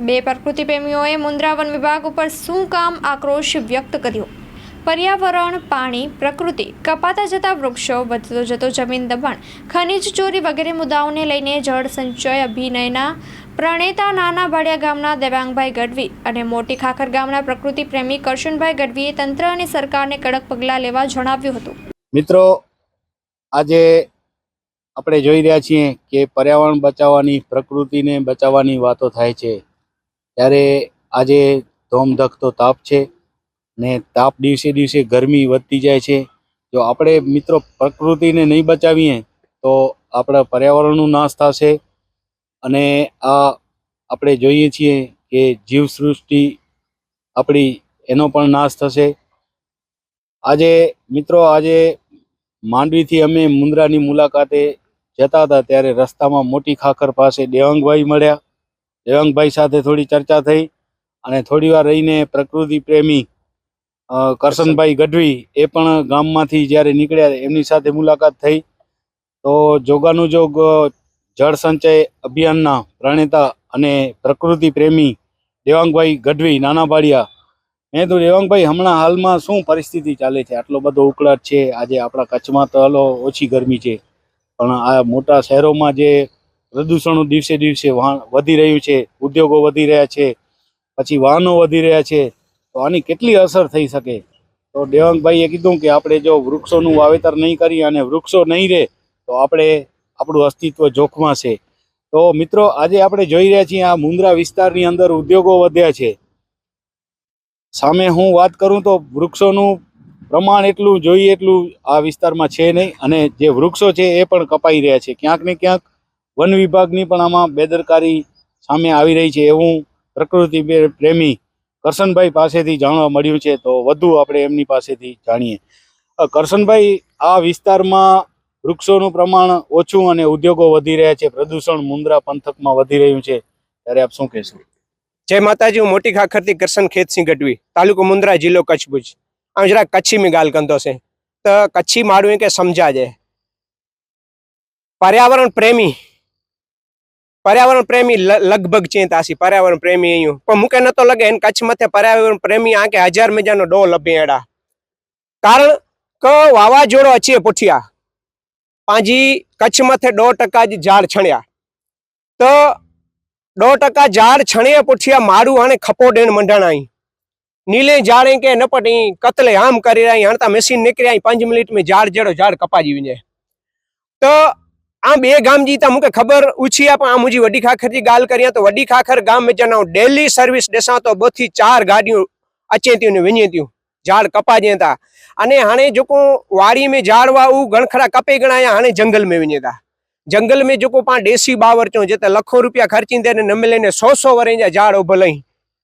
બે પ્રકૃતિ પ્રેમીઓએ મુન્દ્રા વન વિભાગ ઉપર શું કામ આક્રોશ વ્યક્ત કર્યો? પર્યાવરણ, પાણી, પ્રકૃતિ, કપાતા જતા વૃક્ષો, વધતો જતો જમીન દબાણ, ખનિજ ચોરી વગેરે મુદ્દાઓને લઈને જળ સંચય અભિનયના પ્રણેતા નાના ભાડિયા ગામના દેવાંગભાઈ ગઢવી અને મોટી ખાખર ગામના પ્રકૃતિ પ્રેમી કરશનભાઈ ગઢવીએ તંત્ર અને સરકારને કડક પગલાં લેવા જણાવ્યું હતું. મિત્રો, આજે આપણે જોઈ રહ્યા છીએ કે પર્યાવરણ બચાવવાની, પ્રકૃતિને બચાવવાની વાતો થાય છે. ત્યારે આજે ધોમધખતો તાપ છે ને તાપ દિવસે દિવસે ગરમી વધતી જાય છે. જો આપણે મિત્રો પ્રકૃતિને નહીં બચાવીએ તો આપણા પર્યાવરણનું નાશ થશે અને આ આપણે જોઈએ છીએ કે જીવસૃષ્ટિ આપણી એનો પણ નાશ થશે. આજે મિત્રો આજે માંડવીથી અમે મુન્દ્રાની મુલાકાતે જતા હતા ત્યારે રસ્તામાં મોટી ખાખર પાસે દેવાંગભાઈ મળ્યા. દેવાંગભાઈ સાથે થોડી ચર્ચા થઈ અને થોડી વાર રહીને પ્રકૃતિ પ્રેમી કરશનભાઈ ગઢવી એ પણ ગામમાંથી જ્યારે નીકળ્યા એમની સાથે મુલાકાત થઈ. તો જોગાનુજોગ જળ સંચય અભિયાનના પ્રણેતા અને પ્રકૃતિ પ્રેમી દેવાંગભાઈ ગઢવી, નાના બાડિયા મેં તો દેવાંગભાઈ હમણાં હાલમાં શું પરિસ્થિતિ ચાલે છે? આટલો બધો ઉકળાટ છે. આજે આપણા કચ્છમાં તો હલો ઓછી ગરમી છે. પણ આ મોટા શહેરોમાં જે પ્રદૂષણો દિવસે દિવસે વાહ- વધી રહ્યું છે, ઉદ્યોગો વધી રહ્યા છે, પછી વાહનો વધી રહ્યા છે, તો આની કેટલી અસર થઈ શકે? તો દેવાંગભાઈએ કીધું કે આપણે જો વૃક્ષોનું વાવેતર નહીં કરીએ અને વૃક્ષો નહીં રહે, તો આપણે આપણું અસ્તિત્વ જોખમાશે. તો મિત્રો, આજે આપણે જોઈ રહ્યા છીએ આ મુન્દ્રા વિસ્તારની અંદર ઉદ્યોગો વધ્યા છે. સામે હું વાત કરું તો વૃક્ષોનું પ્રમાણ એટલું, જોઈએ એટલું આ વિસ્તારમાં છે નહીં, અને જે વૃક્ષો છે એ પણ કપાઈ રહ્યા છે. ક્યાંક ને ક્યાંક વન વિભાગની પણ આમાં બેદરકારી સામે આવી રહી છે એવું પ્રકૃતિ પ્રેમી કરશનભાઈ પાસેથી જાણવા મળ્યું છે. તો વધુ આપણે એમની પાસેથી જાણીએ. કરશનભાઈ, આ વિસ્તારમાં વૃક્ષોનું પ્રમાણ ઓછું અને ઉદ્યોગો વધી રહ્યા છે. પ્રદૂષણ મુન્દ્રા પંથકમાં વધી રહ્યું છે. ત્યારે આપ શું કહેશો? જય માતાજી, હું મોટી ખાખરથી કરશન ખેતસિંહ ગઢવી, તાલુકો મુન્દ્રા જિલ્લો કચ્છ ભુજ. આમ જરા કચ્છી મેં ગાલ કંદો છે. તો કચ્છી મારું કે સમજા જાય પર્યાવરણ પ્રેમી પર્યાવરણ પ્રેમી લગભગ ચિંતા છે પર્યાવરણ પ્રેમી અહીંયા. પણ મૂકે નતો લગે, એને કચ્છમાં પર્યાવરણ પ્રેમી આંકે હજાર મજાનો ડોલ અભેડા કારણ કે વાવાઝોડો છે પૂઠિયા. પાંજી કચ્છમાં દોઢ ટકા જ ઝાડ છણ્યા. તો દોઢ ટકા ઝાડ છણ્યા પૂઠિયા મારું આને ખપો ડેણ મંડાણા નીલે ઝાડે કે નપટ અહીં કતલે આમ કરી રહ્યા હણતા મશીન નીકળ્યા, પાંચ મિનિટમાં ઝાડ જેડો ઝાડ કપા જીવી જાય તો આમ બે ગામ જીતા મુકે ખબર ઉછિયા પણ આમ મુજી વડી ખાખર જી ગાલ કર્યા તો વડી ખાખર ગામ મે જનાવ ડેલી સર્વિસ દેસા તો બથી ચાર ગાડીઓ અચેત્યું ને વિનેત્યું ઝાડ કપા જેતા અને હાણે જોકો વારી મે ઝાડવા ઉ ગણખરા કપે ગણાયા હાણે જંગલ મે વિનેતા જંગલ મે જોકો પા દેસી બાવર ચો જેતા લખો રૂપિયા ખર્ચી દેને નમે લઈને 100 100 વરે જા ઝાડ ઊભો લઈ.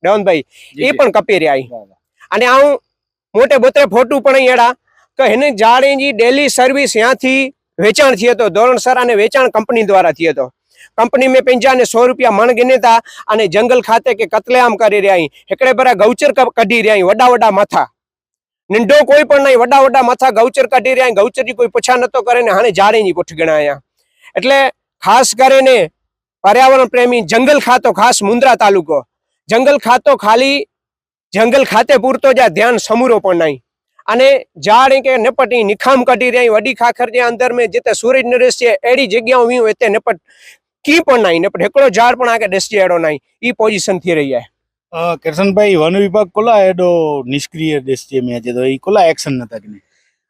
ડોનભાઈ એ પણ કપે રહ્યા અને આઉ મોટે બોતરે ફોટો પણ એડા કે હેને ઝાડે જી ડેલી સર્વિસ ત્યાંથી વેચાણ થયો હતો. ધોરણસર અને વેચાણ કંપની દ્વારા થયો હતો. કંપની મેં પંજાને સો રૂપિયા મણ ગીનેતા અને જંગલ ખાતે કે કતલેઆમ કરી રહ્યા અહીં. હેકડે ભરા ગૌચર કઢી રહ્યા વડા વડા માથા. નિંડો કોઈ પણ નહીં. વડા વડા માથા ગૌચર કાઢી રહ્યા ગૌચરની કોઈ પૂછા નતો કરે ને હાણે જાળીની પૂઠ ગણાયા એટલે ખાસ કરીને પર્યાવરણ પ્રેમી જંગલ ખાતો, ખાસ મુન્દ્રા તાલુકો. જંગલ ખાતો ખાલી જંગલ ખાતે પૂરતો જ્યાં ધ્યાન સમૂરો પણ નહીં. અને જાણે કે નપટ અહીં નિખામ કાઢી રહ્યા વડી ખાખર જે અંદર મેં જે તે સૂરજ નરેશ છે એડી જગ્યાઓ હું તે નપટ કી પણ નહીં નપટ એકડો ઝાડ પણ આગળ ડસી એડો નહીં એ પોઝિશનથી રહી જાય કિરસનભાઈ વન વિભાગ કોલા એડો નિષ્ક્રિય દેશ છે મેં જે તો એ કોલા એક્શન નતા કે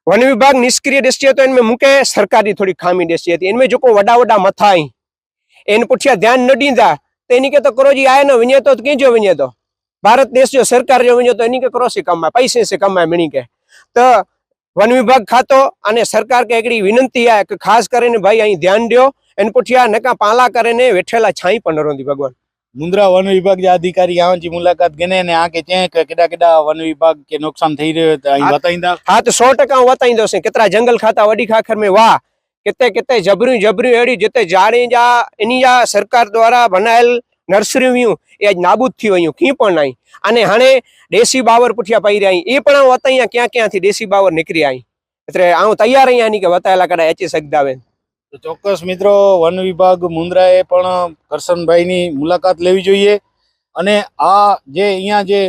વન વિભાગ નિષ્ક્રિય દ્રષ્ટિ હતો એને મૂકે સરકારી થોડી ખામી દ્રષ્ટિ હતી. એને જોકો વડા વડા મથાઈ એને પૂછ્યા ધ્યાન ન દીધા તો એની કે તો કરોજી આય ને વિને તો કેજો વિને તો ભારત દેશ જો સરકાર જો વિને તો એની કે કરોસી કામમાં? પૈસે સે કામમાં મણી કે? તો વન વિભાગ ખાતો અને સરકાર કે એકડી વિનંતી આ કે ખાસ કરીને ભાઈ અહીં ધ્યાન દો એને પૂછ્યા નકા પાલા કરીને વેઠેલા છાઈ પણ રોંધી ભગવાન. મુન્દ્રા વન વિભાગ જે અધિકારી આવવાની મુલાકાત ગને ને આ કે ત્યાં કેડા કેડા વન વિભાગ કે નુકસાન થઈ રહ્યો તો અહીં બતાઈંદા હા તો 100% હું બતાઈ દઉં છું. કેટલા જંગલ ખાતા વડી ખાખર મે વાહ. કેતે કેતે જબર્યું જબર્યું એડી જેતે જાણી જા એની આ સરકાર દ્વારા બનાયેલ નર્સરી વ્યૂ એ આજ નાબૂદ થયું અહીંયા કી પણ નહીં. અને હણે દેશી બાવર પુઠિયા પાઈ રહ્યા એ પણ હું હતા અહીંયા ક્યાં ક્યાંથી દેશી બાવર નીકળી આવી એટલે હું તૈયાર અહીંયા નહીં કે વતાયેલા કદાચ એચી શકદાવે તો ચોક્કસ મિત્રો વન વિભાગ મુન્દ્રાએ પણ કરશનભાઈની મુલાકાત લેવી જોઈએ. અને આ જે અહીંયા જે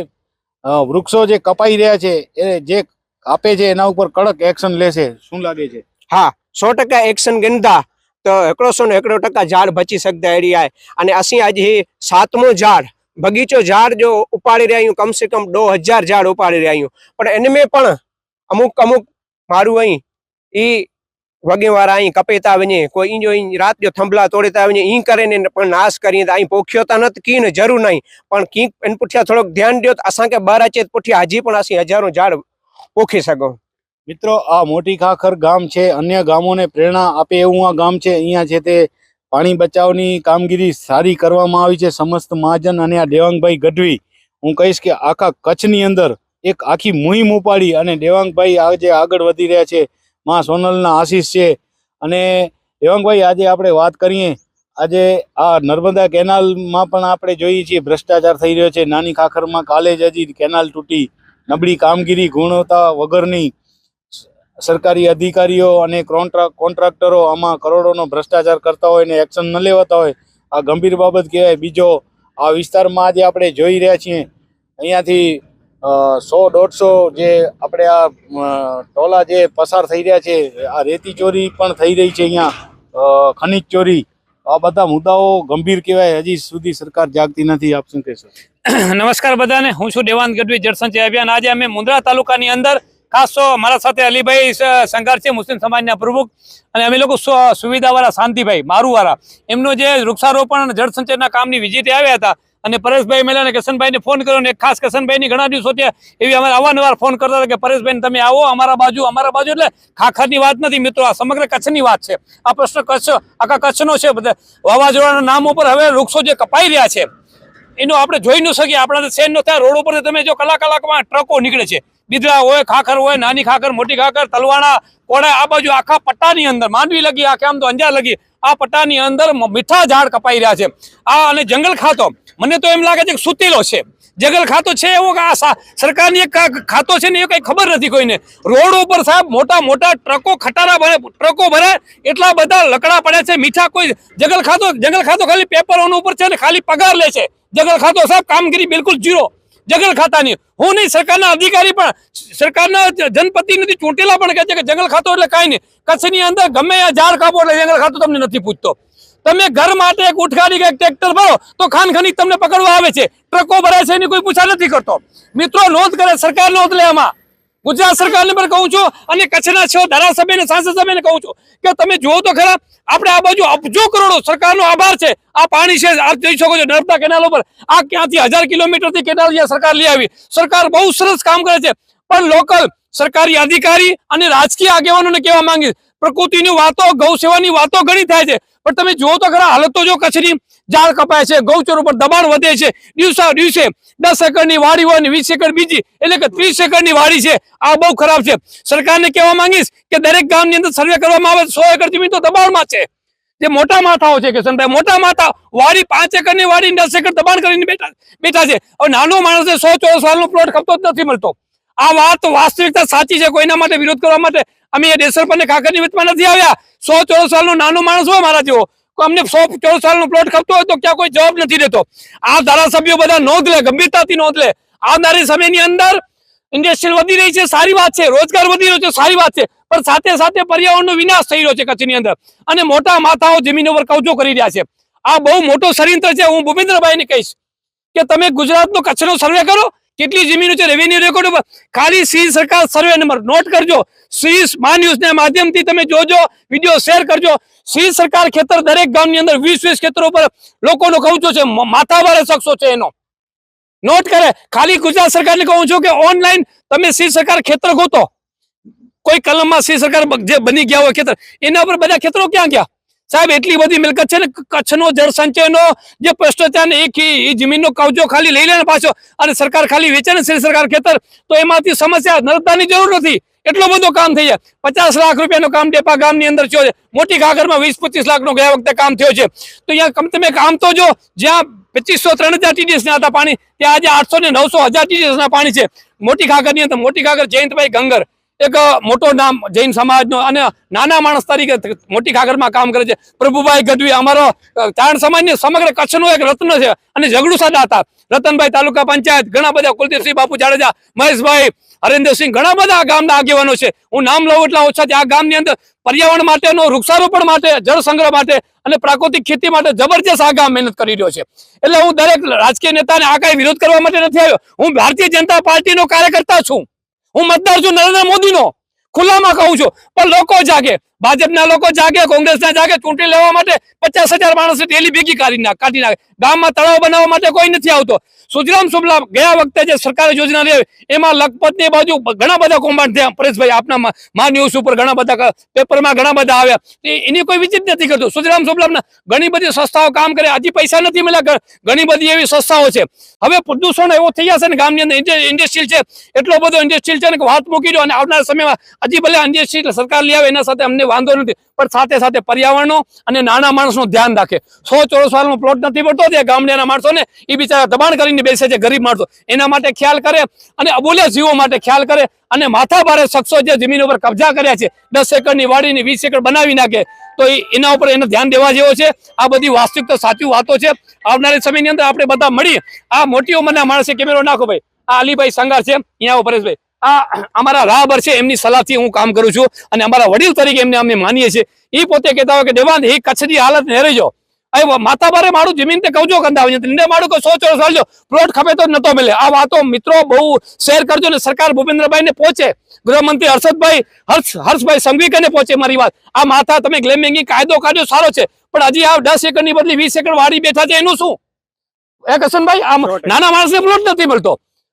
વૃક્ષો જે કપાઈ રહ્યા છે એ જે આપે છે એના ઉપર કડક એક્શન લેશે. શું લાગે છે? હા સો ટકા એક્શન ગંદા એકડોસો ને એકડો ટકા ઝાડ બચી શકતા એરિયા અને અસી આજે સાતમો ઝાડ, બગીચો ઝાડ જો ઉપાડી રહ્યા હું કમસે કમ દો હજાર ઝાડ ઉપાડી રહ્યા હું પણ એને મેં પણ અમુક અમુક મારું અહીં એ વગે વાળા અહીં કપેતા વञे કોઈ ઈંજો ઈ રાત જો થંભલા તોડેતા વञे ઈ કરે ને પણ નાશ કરીએ તો અહીં પોખ્યો તો નથી કી ને જરૂર નહીં. પણ કી એને પૂઠ્યા થોડોક ધ્યાન દો તો અસાંકે બાર અચેત પૂઠ્યા હજી પણ અસી હજારો ઝાડ પોખી શકો. મિત્રો, આ મોટી ખાખર ગામ છે. અન્ય ગામોને પ્રેરણા આપે એવું આ ગામ છે. અહીંયા છે તે પાણી બચાવની કામગીરી સારી કરવામાં આવી છે. સમસ્ત મહાજન અને આ દેવાંગભાઈ ગઢવી, હું કહીશ કે આખા કચ્છની અંદર એક આખી મુહિમ ઉપાડી અને દેવાંગભાઈ આજે આગળ વધી રહ્યા છે. માં સોનલના આશીષ છે. અને દેવાંગભાઈ, આજે આપણે વાત કરીએ. આજે આ નર્મદા કેનાલમાં પણ આપણે જોઈએ છીએ, ભ્રષ્ટાચાર થઈ રહ્યો છે. નાની ખાખરમાં કાલે જ હજી કેનાલ તૂટી. નબળી કામગીરી, ગુણવત્તા વગરની સરકારી અધિકારીઓ અને કોન્ટ્રાક્ટ કોન્ટ્રાક્ટરો આમાં કરોડોનો ભ્રષ્ટાચાર કરતા હોય ને એક્શન ન લેવાતા હોય, આ ગંભીર બાબત કહેવાય. બીજો, આ વિસ્તારમાં આજે આપણે જોઈ રહ્યા છીએ, અહીંયાથી સો દોઢસો જે આપણે આ ટોલા જે પસાર થઈ રહ્યા છે, આ રેતી ચોરી પણ થઈ રહી છે અહીંયા ખનિજ ચોરી. આ બધા મુદ્દાઓ ગંભીર કહેવાય. હજી સુધી સરકાર જાગતી નથી. આપ શું કહેશો? નમસ્કાર બધાને. હું છું દેવાન ગઢવી જળસંચય અભિયાન. આજે અમે મુંદ્રા તાલુકાની અંદર ખાસ તો મારા સાથે અલીભાઈ શંકર છે, મુસ્લિમ સમાજના પ્રમુખ. અને અમે લોકો સુવિધાવાળા શાંતિભાઈ, મારુવાળા. એમનો જે વૃક્ષારોપણ જળસંચયના કામની વિઝિટે આવ્યા હતા અને પરેશભાઈ મેલા અને કિશનભાઈને ફોન કર્યો અને ખાસ કિશનભાઈની ઘણા દિવસોથી એવી અમારે અવારનવાર ફોન કરતા હતા કે, પરેશભાઈ, તમે આવો અમારા બાજુ અમારા બાજુ. એટલે ખાખરની વાત નથી મિત્રો, આ સમગ્ર કચ્છની વાત છે. આ પ્રશ્ન કચ્છ, આખા કચ્છનો છે. બધા વાવાઝોડાના નામ ઉપર હવે વૃક્ષો જે કપાઈ રહ્યા છે, એનો આપણે જોઈ ન શકીએ. આપણા શહેરનો ત્યાં રોડ ઉપર તમે જો કલાક કલાકમાં ટ્રકો નીકળે છે. બિદડા હોય, ખાખર હોય, નાની ખાખર, મોટી ખાખર, તલવાણા કોડા આ બાજુ આખા પટ્ટાની અંદર, માંડવી લગી, આખે આમ તો અંજાર લગી, આ પટ્ટાની અંદર મીઠા ઝાડ કપાઈ રહ્યા છે. આ અને જંગલ ખાતો, મને તો એમ લાગે છે કે સુતેલો છે. જંગલ ખાતો છે એવો કે આ સરકારની એક ખાતો છે ને એ કંઈ ખબર નથી કોઈને. રોડ ઉપર સાહેબ મોટા મોટા ટ્રકો ખટારા ભરે, ટ્રકો ભરે, એટલા બધા લકડા પડ્યા છે, મીઠા કોઈ જંગલ ખાતો જંગલ ખાતો ખાલી પેપરોનો ઉપર છે ને ખાલી પગાર લે છે. જંગલ ખાતો સાહેબ કામગીરી બિલકુલ જીરો જંગલ ખાતાની. હું નહીં, સરકારના અધિકારી પણ, સરકારના જનપ્રતિનિધિ ચૂંટેલા પણ કહે છે કે જંગલ ખાતો એટલે કાંઈ નહીં. કચ્છની અંદર ગમે આ ઝાડ કાપો એટલે જંગલ ખાતો તમને નથી પૂછતો. તમે ઘર માટે એક ઉઠકારી કે ટ્રેક્ટર ભરો, તો ખાનખની તમને પકડવા આવે છે. ટ્રકો ભરાય છે એની કોઈ પૂછા નથી કરતો. મિત્રો, નોંધ કરે, સરકાર નોંધ લે આમાં. ગુજરાત સરકારને પણ કહું છું અને કચ્છના છ ધારાસભ્ય અને સાંસદ સભ્યને કહું છું કે તમે જુઓ તો ખરા, આપણે આ બાજુ અબજો કરોડો સરકારનો આભાર છે. આ પાણી છે, આપ જોઈ શકો છો નર્મદા કેનાલ ઉપર આ ક્યાંથી હજાર કિલોમીટરથી કેનાલ જ્યાં સરકાર લઈ આવી. સરકાર બહુ સરસ કામ કરે છે. પણ લોકલ, સરકારી અધિકારી અને રાજકીય આગેવાનોને કહેવા માંગીશ. પ્રકૃતિની વાતો ગૌ સેવાની વાતો ઘણી થાય છે. પણ તમે જુઓ તો ખરા, હાલત જો કચ્છની. ઝાડ કપાય છે, ગૌચર ઉપર દબાણ વધે છે. દિવસા દિવસે દસ એકરની વાડી હોય અને વીસ એકર બીજી, એટલે કે ત્રીસ એકરની વાડી છે. આ બહુ ખરાબ છે. સરકારને કહેવા માંગીશ કે દરેક ગામની અંદર સર્વે કરવામાં આવે સો એકર જમીન તો દબાણમાં છે. જે મોટા માથાઓ છે કિશનભાઈ, મોટા માથા વાડી, પાંચ એકરની વાડી દસ એકર દબાણ કરીને બેઠા બેઠા છે. હવે નાનો માણસ સો ચોરસ વાળનો પ્લોટ ખપતો જ નથી મળતો. આ વાત વાસ્તવિકતા સાચી છે, કોઈના માટે વિરોધ કરવા માટે? અમે એ દેસર પર કાકરની વચમાં નથી આવ્યા. સો ચોરસ વાળનો નાનો માણસ હોય મારા જેવો. અમને સો ચોવીસ સાલનો પ્લોટ ખપતો હોય તો ક્યાં કોઈ જવાબ નથી દેતો. આ ધારાસભ્યો બધા નોંધ લે, ગંભીરતાથી નોંધ લે. આવનારી સમયની અંદર ઇન્ડસ્ટ્રીયલ વધી રહી છે, સારી વાત છે, રોજગાર વધી રહ્યો છે, સારી વાત છે, પણ સાથે સાથે પર્યાવરણનો વિનાશ થઈ રહ્યો છે કચ્છની અંદર. અને મોટા માથાઓ જમીન ઉપર કબજો કરી રહ્યા છે. આ બહુ મોટો ષડયંત્ર છે, હું ભૂપેન્દ્રભાઈને કહીશ કે તમે ગુજરાતનો કચ્છનો સર્વે કરો, કેટલી જમીનો છે રેવન્યુ રેકોર્ડ ખાલી સી સરકાર સર્વે નંબર નોટ કરજો. સી મા ન્યૂઝના માધ્યમથી તમે જોજો, વીડિયો શેર કરજો. સી સરકાર ખેતર દરેક ગામની અંદર વીસ વીસ ખેતરો પર લોકોનો કબજો છે માથાવાળે શખ્સો છે એનો. નોટ કરે, ખાલી ગુજરાત સરકારને કહું છું કે ઓનલાઈન તમે સી સરકાર ખેતર ગોતો. કોઈ કલમમાં સી સરકાર જે બની ગયા હોય ખેતર, એના પર બધા ખેતરો ક્યાં ગયા? સાહેબ, એટલી બધી મિલકત છે ને કચ્છનો જળ સંચયનો જે પ્રશ્ન ત્યાં એક એ જમીનનો કબજો ખાલી લઈ લે ને પાછો અને સરકાર ખાલી વેચે ને શ્રી સરકાર ખેતર, તો એમાંથી સમસ્યા નર્મદાની જરૂર નથી. એટલો બધો કામ થઈ જાય. પચાસ લાખ રૂપિયાનું કામ ડેપા ગામની અંદર થયો છે. મોટી ઘાઘરમાં વીસ પચીસ લાખનો ગયા વખતે કામ થયો છે. તો અહીંયા તમે કામ તો જો, જ્યાં પચીસો ત્રણ હજાર ના હતા પાણી, ત્યાં આજે આઠસો ને નવસો હજાર ના પાણી છે. મોટી ઘાઘરની અંદર, મોટી ઘાઘર જયંતભાઈ ગંગર. એક મોટો નામ જૈન સમાજનો અને નાના માણસ તરીકે મોટી ખાગરમાં કામ કરે છે. પ્રભુભાઈ ગઢવી અમારો ચારણ સમાજની સમગ્ર કચ્છનો એક રત્ન છે અને ઝઘડું દાતા રતનભાઈ તાલુકા પંચાયત, ઘણા બધા કુલદીપસિંહ બાપુ જાડેજા, મહેશભાઈ, હરેન્દ્રસિંહ, ઘણા બધા ગામના આગેવાનો છે. હું નામ લઉં એટલા ઓછા આ ગામની અંદર પર્યાવરણ માટેનો, વૃક્ષારોપણ માટે, જળ સંગ્રહ માટે અને પ્રાકૃતિક ખેતી માટે જબરજસ્ત આ ગામ મહેનત કરી રહ્યો છે. એટલે હું દરેક રાજકીય નેતાને આ કઈ વિરોધ કરવા માટે નથી આવ્યો. હું ભારતીય જનતા પાર્ટીનો કાર્યકર્તા છું. હું મતદાર છું નરેન્દ્ર મોદીનો. ખુલ્લામાં કહું છું પણ લોકો જાગે. ભાજપના લોકો જાગે, કોંગ્રેસના જાગે, ચૂંટણી લેવા માટે પચાસ હજાર માણસ ડેલી ભેગી કાઢી નાખ, કાઢી નાખે. ગામમાં તળાવ બનાવવા માટે કોઈ નથી આવતો. સુજરામ સુફલામ ગયા વખતે જે સરકારી યોજના લે એમાં લખપતની બાજુ ઘણા બધા કૌભાંડ થયા. પરેશભાઈ, આપના મા- ન્યૂઝ ઉપર ઘણા બધા પેપરમાં ઘણા બધા આવ્યા. એની કોઈ વિચિત નથી કરતું. સુજરામ સુફલામના ઘણી બધી સંસ્થાઓ કામ કરે, હજી પૈસા નથી મળ્યા ઘણી બધી એવી સંસ્થાઓ છે. હવે પ્રદૂષણ એવો થઈ જશે ને ગામની અંદર ઇન્ડસ્ટ્રીલ છે, એટલો બધો ઇન્ડસ્ટ્રીલ છે ને વાત મૂકી દો અને આવનારા સમયમાં હજી ભલે ઇન્ડસ્ટ્રીલ સરકાર લઈ આવે, એના સાથે અમને વાંધો નથી. પણ સાથે સાથે પર્યાવરણનો અને નાના માણસનું ધ્યાન રાખે. સો ચોરસ વાળનો પ્લોટ નથી પડતો તે ગામડાના માણસોને એ બિચારા દબાણ કરીને બેસે છે ગરીબ માણસો. એના માટે ખ્યાલ કરે અને અબોલ્યા જીવો માટે ખ્યાલ કરે અને માથા ભારે શખ્સો જે જમીન ઉપર કબજા કર્યા છે, દસ એકરની વાડીની વીસ એકર બનાવી નાખે, તો એના ઉપર એને ધ્યાન દેવા જેવો છે. આ બધી વાસ્તવિકતા સાચી વાતો છે. આવનારી સમયની અંદર આપણે બધા મળી આ મોટી ઉંમરના માણસે કેમેરો નાખો ભાઈ. આ અલીભાઈ સંગાર છે, અહીંયા પરેશભાઈ. આ અમારા રાહબર છે એમની સલાહથી હું કામ કરું છું અને અમારા વડીલ તરીકે એમને અમે માનીએ છીએ. એ પોતે કહેતા હોય કે દેવાન એ કચ્છની હાલત નેરેજો અરે માતા ભારે મારું જમીન તે કવજો કંદા હોય છે. મારું કે સો ચોરસ વાળજો પ્લોટ ખપે તો નતો મળે. આ વાતો મિત્રો બહુ શેર કરજો ને સરકાર ભૂપેન્દ્રભાઈ ને પહોંચે. ગૃહમંત્રી હર્ષદભાઈ હર્ષ હર્ષભાઈ સંઘવીકરને પહોંચે મારી વાત. આ માથા તમે ગ્લેમિંગ કાયદો કાઢ્યો સારો છે. પણ હજી આ દસ એકરની બદલી વીસ એકર વાડી બેઠા છે એનું શું? એ કસનભાઈ આમ નાના માણસને પ્લોટ નથી મળતો.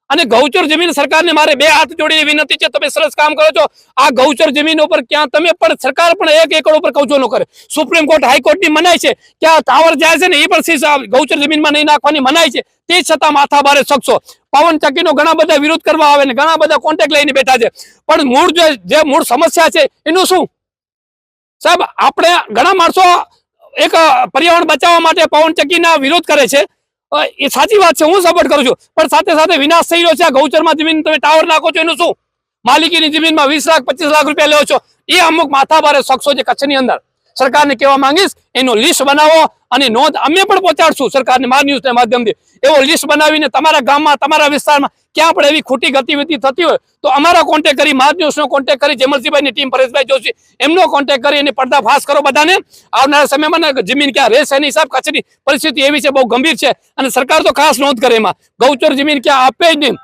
અને ગૌચર જમીન સરકારને મારે બે હાથ જોડી વિનંતી છે, તમે સરસ કામ કરો છો. આ ગૌચર જમીન ઉપર ક્યાં તમે પણ સરકાર પણ એક એકર ઉપર કૌચો ન કરે. સુપ્રીમ કોર્ટ હાઈકોર્ટની મનાય છે કે આ ટાવર જાય છે ને એ પણ ગૌચર જમીનમાં નહીં નાખવાની મનાય છે, તે છતાં માથા ભારે શકશો પવન ચક્કીનો ઘણા બધા વિરોધ કરવા આવે ને ઘણા બધા કોન્ટેક્ટ લઈને બેઠા છે. પણ મૂળ જે મૂળ સમસ્યા છે, એનું શું? સાહેબ, આપણે ઘણા માણસો એક પર્યાવરણ બચાવવા માટે પવન ચક્કીના વિરોધ કરે છે. એ સાચી વાત છે, હું સપોર્ટ કરું છું. પણ સાથે સાથે વિનાશ થઈ રહ્યો છે, આ ગૌચરમાં જમીન તમે ટાવર નાખો છો, એનું શું? માલિકીની જમીનમાં વીસ લાખ, પચીસ લાખ રૂપિયા લેવો છો. એ અમુક માથાભારે શખ્સો છે કચ્છની અંદર. સરકારને કહેવા માંગીશ, એનો લિસ્ટ બનાવો અને નોંધ અમે પણ પહોંચાડશું સરકારને માર ન્યૂઝના માધ્યમથી. એવો લિસ્ટ બનાવીને તમારા ગામમાં, તમારા વિસ્તારમાં ક્યાં પણ એવી ખોટી ગતિવિધિ થતી હોય, તો અમારા કોન્ટેક્ટ કરી, માર ન્યૂઝનો કોન્ટેક્ટ કરી જેમલસિંહભાઈની ટીમ પરેશભાઈ જોશી, એમનો કોન્ટેક્ટ કરી અને પડદાફાશ કરો બધાને. આવનારા સમયમાં જમીન ક્યાં રહેશે એની હિસાબ કચ્છની પરિસ્થિતિ એવી છે, બહુ ગંભીર છે. અને સરકાર તો ખાસ નોંધ કરે એમાં. ગૌચર જમીન ક્યાં આપે જ નહીં.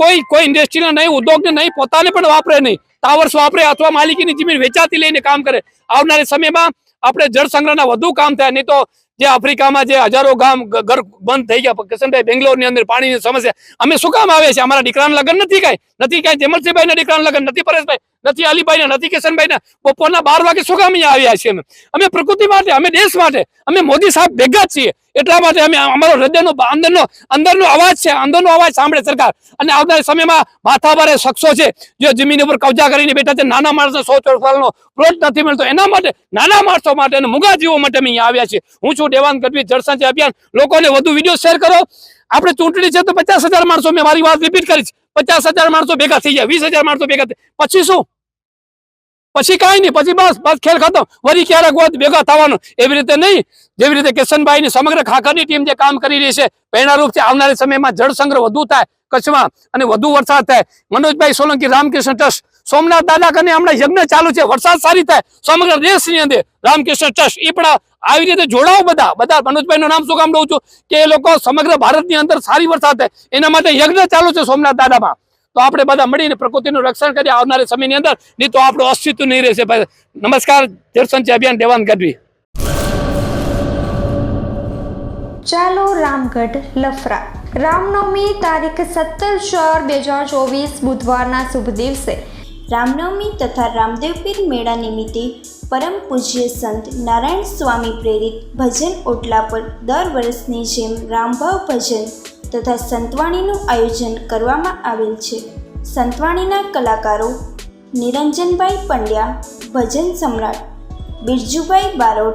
કોઈ કોઈ ઇન્ડસ્ટ્રીને નહીં, ઉદ્યોગને નહીં, પોતાને પણ વાપરે નહીં. ટાવર્સ વાપરે અથવા માલિકીની જમીન વેચાતી લઈને કામ કરે. આવનારા સમયમાં આપણે જળ સંગ્રહના વધુ કામ થાય, નહીં તો જે આફ્રિકામાં જે હજારો ગામ ઘર બંધ થઈ ગયા. કિશનભાઈ બેંગ્લોરની અંદર પાણીની સમસ્યા. અમે શું કામ આવે છે? અમારા દીકરાના લગ્ન નથી કાંઈ? નથી કાંઈ? જેમલસિંહભાઈના દીકરાના લગ્ન નથી? પરેશભાઈ નથી અલીભાઈના નથી કિશનભાઈના. બપોરના બાર વાગે શું કામ આવ્યા છીએ અમે? અમે પ્રકૃતિ માટે, અમે દેશ માટે, અમે મોદી સાહેબ ભેગા છીએ. એટલા માટે અમે અમારો હૃદયનો અંદરનો અંદરનો અવાજ છે, અંદરનો અવાજ સાંભળે સરકાર. અને આવનારા સમયમાં માથાભારે શખ્સો છે, જે જમીન ઉપર કબજા કરીને બેઠા છે, નાના માણસો સો ચોરસનો પ્લોટ નથી મળતો. એના માટે, નાના માણસો માટે અને મુગા જીવો માટે અમે અહીંયા આવ્યા છીએ. હું છું દેવાન ગઢવી જળસંચય અભિયાન. લોકોને વધુ વીડિયો શેર કરો. આપણે ચૂંટણી છે તો પચાસ હજાર માણસો, મેં મારી વાત રિપીટ કરી છે. પચાસ હજાર માણસો ભેગા થઈ ગયા, વીસ હજાર માણસો ભેગા થઈ પછી શું? પછી કાંઈ નહીં, પછી બસ બસ ખેલ ખતમ વરી ક્યારેક હોત ભેગા થવાનું? એવી રીતે નહીં. જેવી રીતે કિશનભાઈની સમગ્ર ખાખરની ટીમ જે કામ કરી રહી છે પ્રેરણારૂપ છે આવનારા સમયમાં જળ સંગ્રહ વધુ થાય, કચ્છમાં અને વધુ વરસાદ થાય. મનોજભાઈ સોલંકી, રામકૃષ્ણ ટ્રસ્ટ. સોમનાથ દાદા કરીને હમણાં યજ્ઞ ચાલુ છે, વરસાદ સારી થાય. સમગ્ર દેશની અંદર રામકૃષ્ણ ટ્રસ્ટ. એ પણ આવી રીતે જોડાઓ બધા બધા. મનોજભાઈનું નામ શું કામ લઉં છું? કે એ લોકો સમગ્ર ભારતની અંદર સારી વરસાદ થાય. એના માટે યજ્ઞ ચાલુ છે સોમનાથ દાદામાં. તો આપણે બધા મળીને પ્રકૃતિનું રક્ષણ કરીએ. આવનારા સમયની અંદર નહીં તો આપણું અસ્તિત્વ નહીં રહેશે નમસ્કાર. જળસંચય અભિયાન દેવાન ગઢવી. ચાલો રામગઢ લફરા. રામનવમી તારીખ સત્તર ચાર બે હજાર ચોવીસ બુધવારના શુભ દિવસે. રામનવમી તથા રામદેવપીર મેળા નિમિત્તે પરમ પૂજ્ય સંત નારાયણ સ્વામી પ્રેરિત ભજન ઓટલા પર દર વર્ષની જેમ રામભાવ ભજન તથા સંતવાણીનું આયોજન કરવામાં આવેલ છે. સંતવાણીના કલાકારો નિરંજનભાઈ પંડ્યા, ભજન સમ્રાટ, બિરજુભાઈ બારોટ,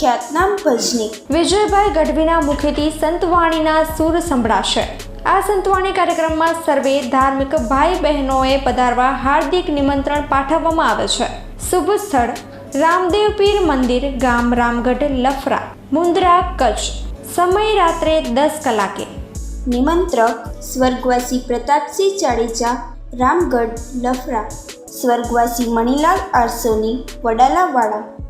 ખ્યાતનામ ભજની. વિજયભાઈ ગઢવીના મુખેથી સંતવાણીના સુર સંભળાશે. આ સંતવાણી કાર્યક્રમમાં સર્વે ધાર્મિક ભાઈ બહેનોએ પધારવા હાર્દિક નિમંત્રણ પાઠવવામાં આવે છે. શુભ સ્થળ, રામદેવ પીર મંદિર, ગામ રામગઢ, લફરા મુન્દ્રા કચ્છ. સમય રાત્રે દસ કલાકે. निमंत्रक स्वर्गवासी प्रतापसिंह चाळेचा रामगड लफरा स्वर्गवासी मणिलाल आरसोनी वडाला वाडा.